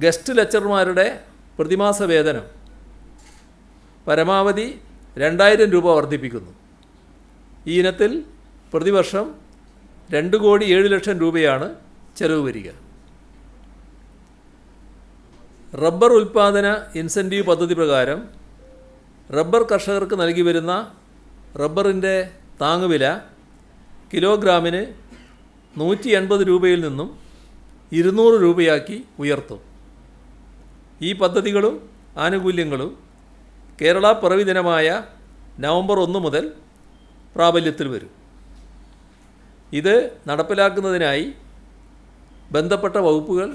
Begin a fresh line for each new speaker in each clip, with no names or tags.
Guest ലെക്ചർമാരുടെ പ്രതിമാസ വേതനം പരമാവധി രണ്ടായിരം രൂപ വർദ്ധിപ്പിക്കുന്നു. ഈ ഇനത്തിൽ പ്രതിവർഷം രണ്ട് കോടി ഏഴ് ലക്ഷം രൂപയാണ് ചെലവ് വരിക. റബ്ബർ ഉൽപ്പാദന ഇൻസെന്റീവ് പദ്ധതി പ്രകാരം റബ്ബർ കർഷകർക്ക് നൽകി വരുന്ന റബ്ബറിന്റെ താങ്ങുവില കിലോഗ്രാമിന് നൂറ്റി എൺപത് രൂപയിൽ നിന്നും ഇരുന്നൂറ് രൂപയാക്കി ഉയർത്തും. ഈ പദ്ധതികളും ആനുകൂല്യങ്ങളും കേരള പിറവി ദിനമായ നവംബർ ഒന്ന് മുതൽ പ്രാബല്യത്തിൽ വരും. ഇത് നടപ്പിലാക്കുന്നതിനായി ബന്ധപ്പെട്ട വകുപ്പുകൾ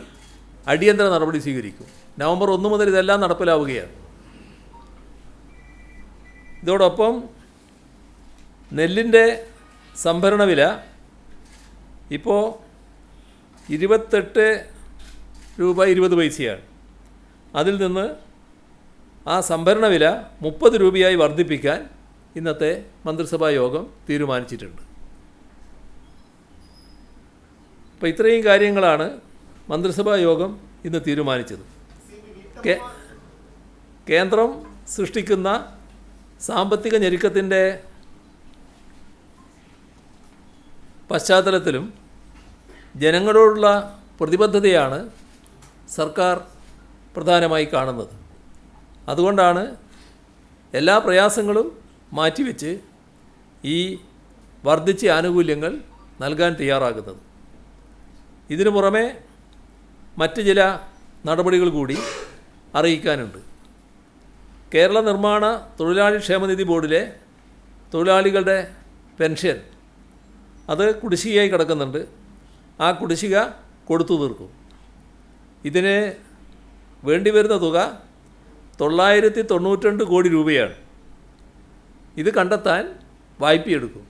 അടിയന്തര നടപടി സ്വീകരിക്കും. നവംബർ ഒന്ന് മുതൽ ഇതെല്ലാം നടപ്പിലാവുകയാണ്. ഇതോടൊപ്പം നെല്ലിന്റെ സംഭരണ വില ഇപ്പോൾ ഇരുപത്തെട്ട് രൂപ ഇരുപത് പൈസയാണ്. അതിൽ നിന്ന് ആ സംഭരണ വില മുപ്പത് രൂപയായി വർദ്ധിപ്പിക്കാൻ ഇന്നത്തെ മന്ത്രിസഭാ യോഗം തീരുമാനിച്ചിട്ടുണ്ട്. അപ്പോൾ ഇത്രയും കാര്യങ്ങളാണ് മന്ത്രിസഭാ യോഗം ഇന്ന് തീരുമാനിച്ചത്. കേന്ദ്രം സൃഷ്ടിക്കുന്ന സാമ്പത്തിക ഞെരുക്കത്തിന്റെ പശ്ചാത്തലത്തിലും ജനങ്ങളോടുള്ള പ്രതിബദ്ധതയാണ് സർക്കാർ പ്രധാനമായി കാണുന്നത്. അതുകൊണ്ടാണ് എല്ലാ പ്രയാസങ്ങളും മാറ്റിവെച്ച് ഈ വർദ്ധിച്ച ആനുകൂല്യങ്ങൾ നൽകാൻ തയ്യാറാകുന്നത്. ഇതിനു പുറമെ മറ്റ് ചില നടപടികൾ കൂടി അറിയിക്കാനുണ്ട്. കേരള നിർമ്മാണ തൊഴിലാളി ക്ഷേമനിധി ബോർഡിലെ തൊഴിലാളികളുടെ പെൻഷൻ അത് കുടിശ്ശികയായി കിടക്കുന്നുണ്ട്. ആ കുടിശ്ശിക കൊടുത്തു തീർക്കും. ഇതിന് വേണ്ടി വരുന്ന തുക തൊള്ളായിരത്തി തൊണ്ണൂറ്റിരണ്ട് കോടി രൂപയാണ്. ഇത് കണ്ടെത്താൻ വായ്പയെടുക്കും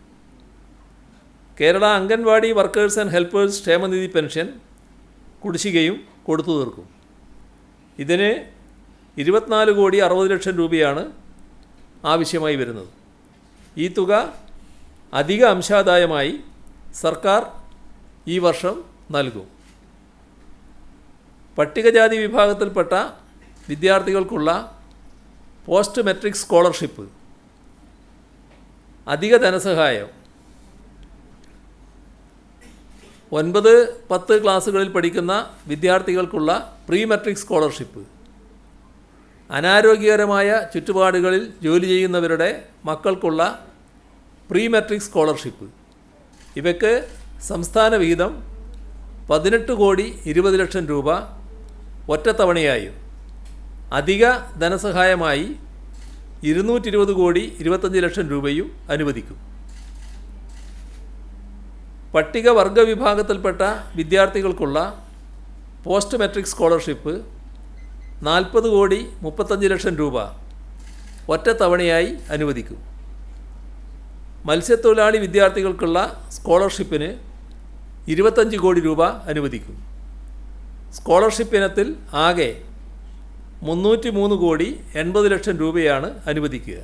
Kerala anganwadi workers and helpers ക്ഷേമനിധി പെൻഷൻ കുടിശ്ശികയും കൊടുത്തു തീർക്കും. ഇതിന് ഇരുപത്തിനാല് കോടി അറുപത് ലക്ഷം രൂപയാണ് ആവശ്യമായി വരുന്നത്. ഈ തുക അധിക അംശാദായമായി സർക്കാർ ഈ വർഷം നൽകും. പട്ടികജാതി വിഭാഗത്തിൽപ്പെട്ട വിദ്യാർത്ഥികൾക്കുള്ള പോസ്റ്റ് മെട്രിക് സ്കോളർഷിപ്പ് അധിക ധനസഹായം ഒൻപത് പത്ത് ക്ലാസ്സുകളിൽ പഠിക്കുന്ന വിദ്യാർത്ഥികൾക്കുള്ള പ്രീ മെട്രിക് സ്കോളർഷിപ്പ് അനാരോഗ്യകരമായ ചുറ്റുപാടുകളിൽ ജോലി ചെയ്യുന്നവരുടെ മക്കൾക്കുള്ള പ്രീ മെട്രിക് സ്കോളർഷിപ്പ്. ഇവയ്ക്ക് സംസ്ഥാന വിഹിതം പതിനെട്ട് കോടി ഇരുപത് ലക്ഷം രൂപ ഒറ്റത്തവണയായും. അധിക ധനസഹായമായി ഇരുന്നൂറ്റി ഇരുപത് കോടി ഇരുപത്തഞ്ച് ലക്ഷം രൂപയും അനുവദിക്കും. പട്ടികവർഗ വിഭാഗത്തിൽപ്പെട്ട വിദ്യാർത്ഥികൾക്കുള്ള പോസ്റ്റ് മെട്രിക് സ്കോളർഷിപ്പ് നാൽപ്പത് കോടി മുപ്പത്തഞ്ച് ലക്ഷം രൂപ ഒറ്റത്തവണയായി അനുവദിക്കും. മത്സ്യത്തൊഴിലാളി വിദ്യാർത്ഥികൾക്കുള്ള സ്കോളർഷിപ്പിന് ഇരുപത്തഞ്ച് കോടി രൂപ അനുവദിക്കും. സ്കോളർഷിപ്പ് ഇനത്തിൽ ആകെ മുന്നൂറ്റി മൂന്ന് കോടി എൺപത് ലക്ഷം രൂപയാണ് അനുവദിക്കുക.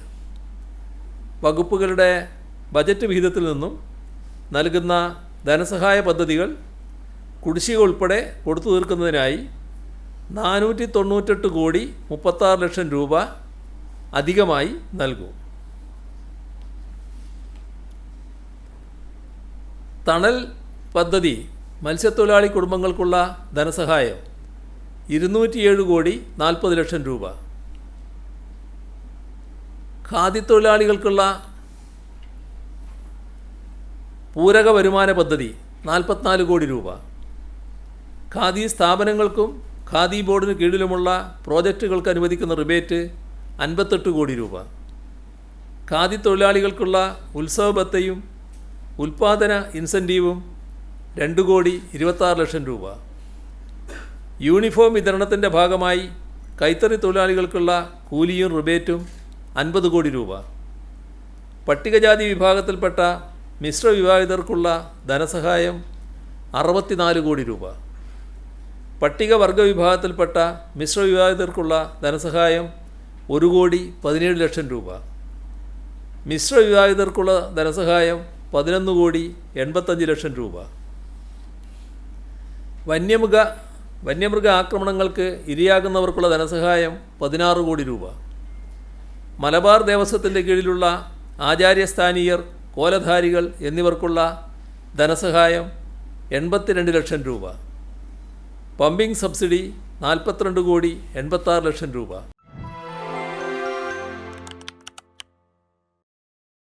വകുപ്പുകളുടെ ബജറ്റ് വിഹിതത്തിൽ നിന്നും നൽകുന്ന ധനസഹായ പദ്ധതികൾ കുടിശ്ശിക ഉൾപ്പെടെ കൊടുത്തു തീർക്കുന്നതിനായി നാനൂറ്റി തൊണ്ണൂറ്റെട്ട് കോടി മുപ്പത്താറ് ലക്ഷം രൂപ അധികമായി നൽകും. തണൽ പദ്ധതി മത്സ്യത്തൊഴിലാളി കുടുംബങ്ങൾക്കുള്ള ധനസഹായം ഇരുന്നൂറ്റിയേഴ് കോടി നാൽപ്പത് ലക്ഷം രൂപ. ഖാദി തൊഴിലാളികൾക്കുള്ള പൂരക വരുമാന പദ്ധതി നാൽപ്പത്തിനാല് കോടി രൂപ. ഖാദി സ്ഥാപനങ്ങൾക്കും ഖാദി ബോർഡിന് കീഴിലുമുള്ള പ്രോജക്റ്റുകൾക്ക് അനുവദിക്കുന്ന റിബേറ്റ് അൻപത്തെട്ട് കോടി രൂപ. ഖാദി തൊഴിലാളികൾക്കുള്ള ഉത്സവബത്തയും ഉൽപാദന ഇൻസെന്റീവും രണ്ട് കോടി ഇരുപത്താറ് ലക്ഷം രൂപ. യൂണിഫോം വിതരണത്തിന്റെ ഭാഗമായി കൈത്തറി തൊഴിലാളികൾക്കുള്ള കൂലിയും റിബേറ്റും അൻപത് കോടി രൂപ. പട്ടികജാതി വിഭാഗത്തിൽപ്പെട്ട മിശ്ര വിവാഹിതർക്കുള്ള ധനസഹായം അറുപത്തിനാല് കോടി രൂപ. പട്ടികവർഗ വിഭാഗത്തിൽപ്പെട്ട മിശ്ര വിവാഹിതർക്കുള്ള ധനസഹായം ഒരു കോടി പതിനേഴ് ലക്ഷം രൂപ. മിശ്ര വിവാഹിതർക്കുള്ള ധനസഹായം പതിനൊന്ന് കോടി എൺപത്തഞ്ച് ലക്ഷം രൂപ. വന്യമൃഗ വന്യമൃഗ ആക്രമണങ്ങൾക്ക് ഇരയാകുന്നവർക്കുള്ള ധനസഹായം പതിനാറ് കോടി രൂപ. മലബാർ ദേവസ്വത്തിന്റെ കീഴിലുള്ള ആചാര്യസ്ഥാനീയർ കോലധാരികൾ എന്നിവർക്കുള്ള ധനസഹായം എൺപത്തിരണ്ട് ലക്ഷം രൂപ. പമ്പിംഗ് സബ്സിഡി നാൽപ്പത്തിരണ്ട് കോടി എൺപത്താറ് ലക്ഷം രൂപ.